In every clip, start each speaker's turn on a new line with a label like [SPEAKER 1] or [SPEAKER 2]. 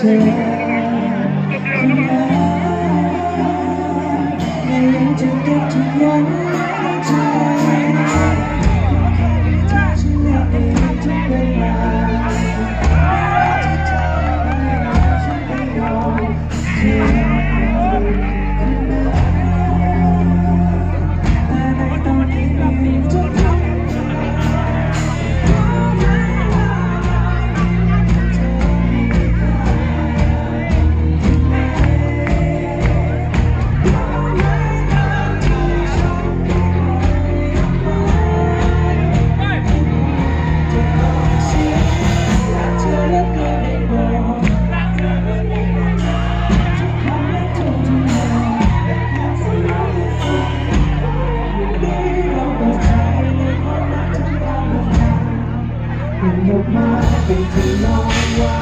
[SPEAKER 1] take เป็นดอกไม้เป็นที่
[SPEAKER 2] นอนว่า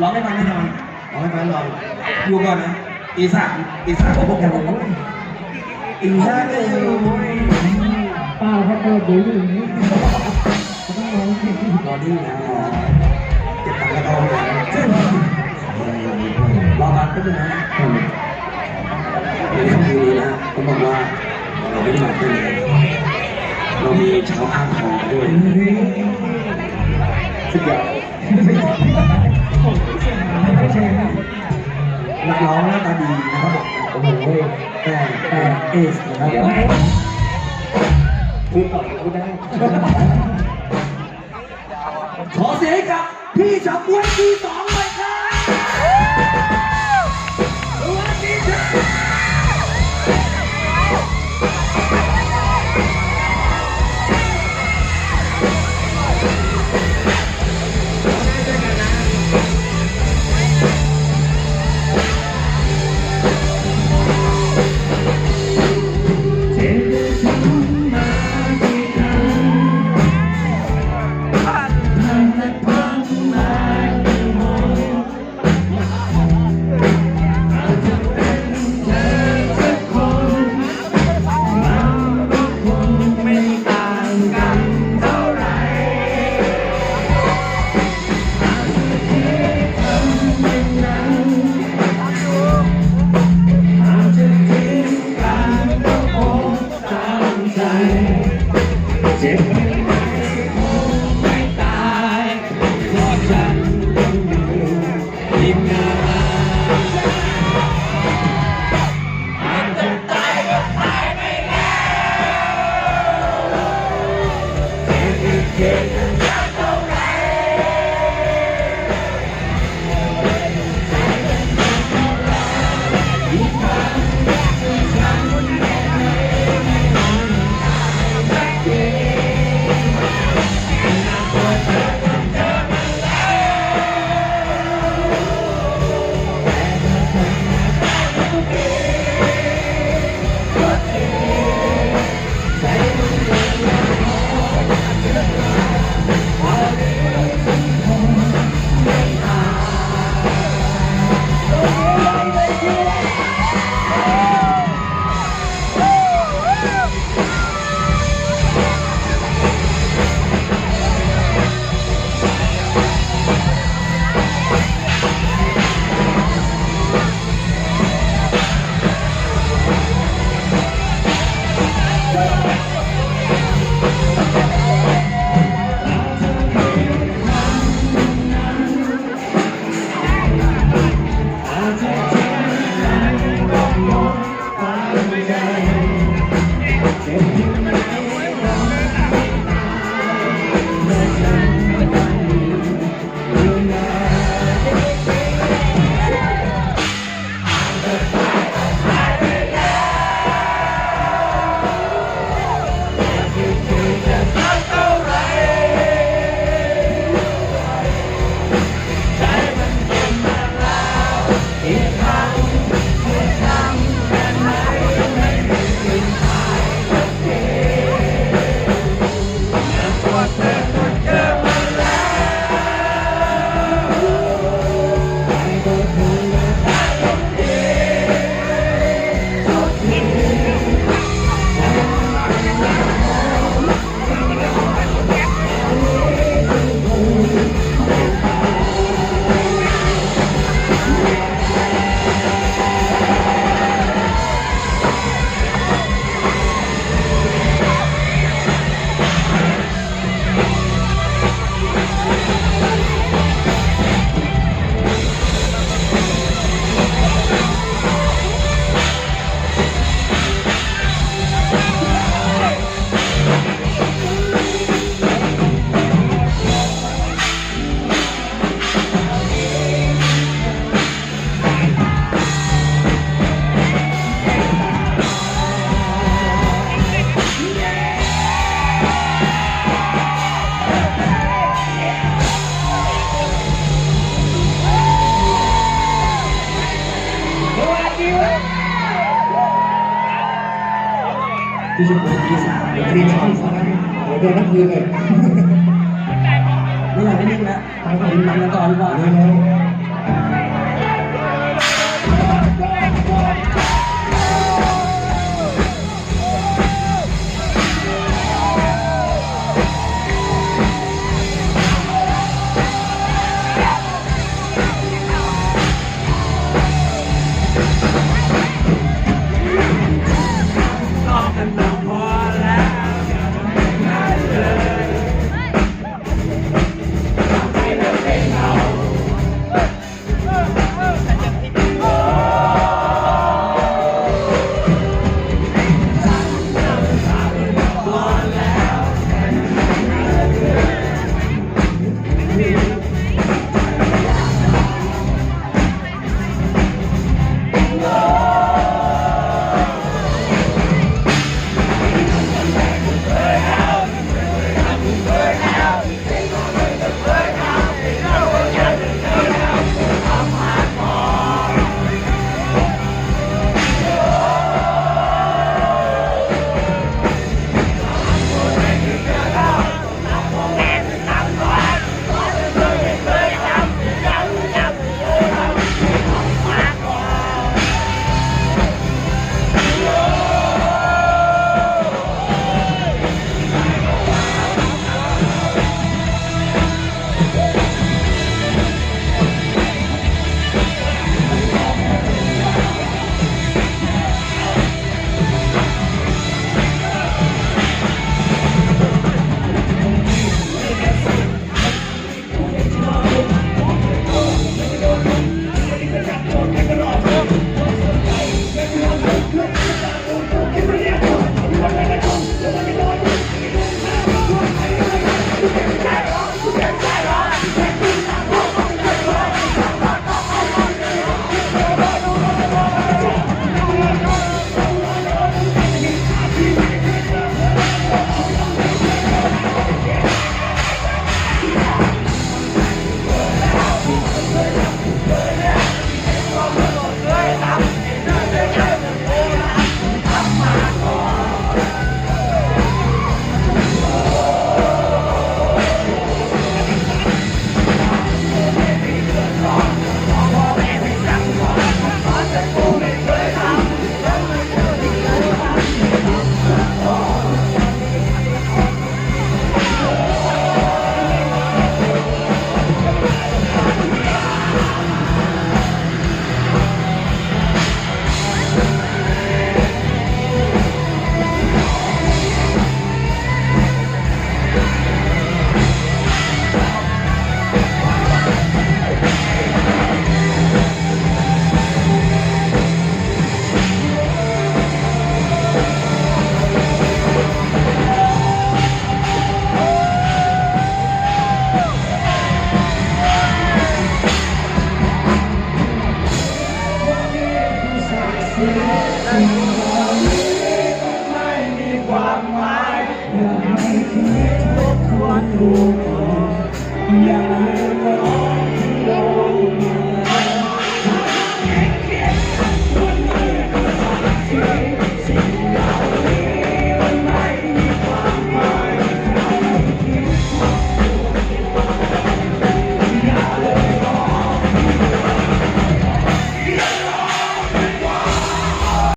[SPEAKER 1] ร้
[SPEAKER 2] อง
[SPEAKER 1] ให้
[SPEAKER 2] ฟังแน่นอนร้องให้ฟังแน่นอนอยู่ก่อนนะอีสานอีสานของพวกเราอีสานเลย
[SPEAKER 1] ป้าเขาเปิดดูอยู่อย่างนี้เขาต้องร้องเพลง
[SPEAKER 2] รอดีนะเก็บตังค์แล้วเอาเลยรอกันก็เป็นนะในคำนี้นะต้องบอกว่าเราไม่ได้มาเต้นเลยเรามีชาวอ้างทองมาด้วยสุดยอด
[SPEAKER 1] ไม่ ใช่นะ
[SPEAKER 2] นักร้องหน้าตาดีนะครับโอ้โหแต่แต่เอสนะครับพูดก่อพูดได้ ขอเสียงกับพี่จับมวยที่สอง ที่ชมพรที่สาม
[SPEAKER 3] เดี๋ยวเรียนช่องสองนะเดี๋ยวเดินนักคืนเลย
[SPEAKER 2] ไม่อยากให้นิ่งแล้วไปไปนำกันต่อนกว่า
[SPEAKER 3] เร็ว